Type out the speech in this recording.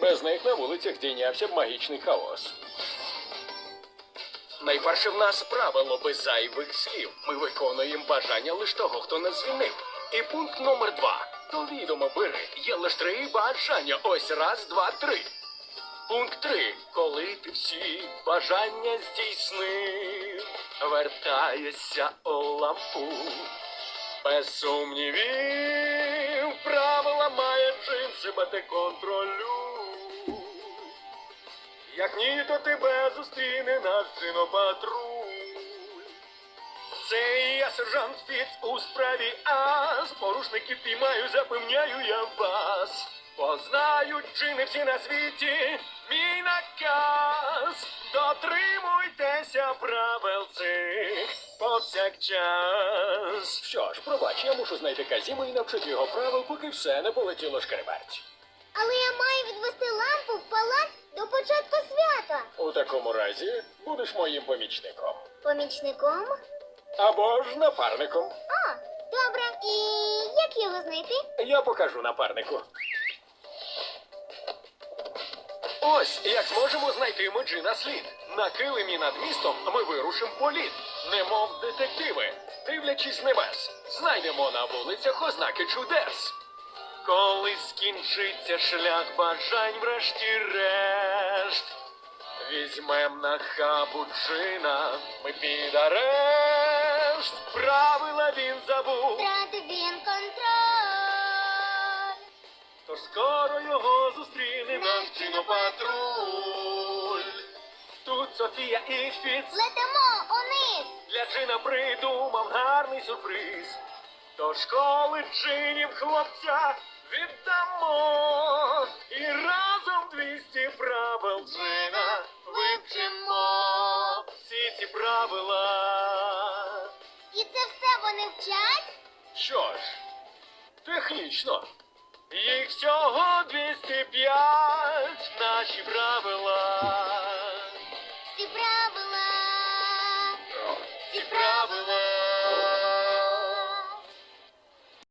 Без них на вулицях здійнявся б магічний хаос. Найперше в нас правило без зайвих слів. Ми виконуємо бажання лише того, хто нас звільнив. І пункт номер два. До відома бери. Є лише три бажання. Ось раз, два, три. Пункт три. Коли ти всі бажання здійснив, вертаєшся у лампу. Без сумнівів, правила має чин себе ти контролюй. Як ні, то тебе зустріне наш патруль. Це я сержант Фіц у справі АС. Порушників піймаю, запевняю я вас. Познають джини всі на світі, мій наказ. Дотримуйтеся правил цих повсякчас. Що ж, пробач, я мушу знайти Казіму і навчити його правил, поки все не полетіло шкереберть. Але я маю відвести лампу в палац до початку свята. У такому разі будеш моїм помічником. Помічником? Або ж напарником. А, добре. І як його знайти? Я покажу напарнику. Ось як зможемо знайти меджі на слід. На килимі над містом ми вирушимо в політ, немов детективи, дивлячись небес. Знайдемо на вулицях ознаки чудес. Коли скінчиться шлях бажань, врешті-решт, візьмем на хабу джина, ми під арешт. Правила він забув. Втратив він контроль. Тож скоро його зустріне наш патруль. Тут Софія і Фіц Летимо униз. для Джина придумав гарний сюрприз. До школи джинів хлопця віддамо. І разом 200 правил джина вивчимо. Всі ці правила. І це все вони вчать? Що ж, технічно. Їх всього 205 наші правила. Всі правила. Ці правила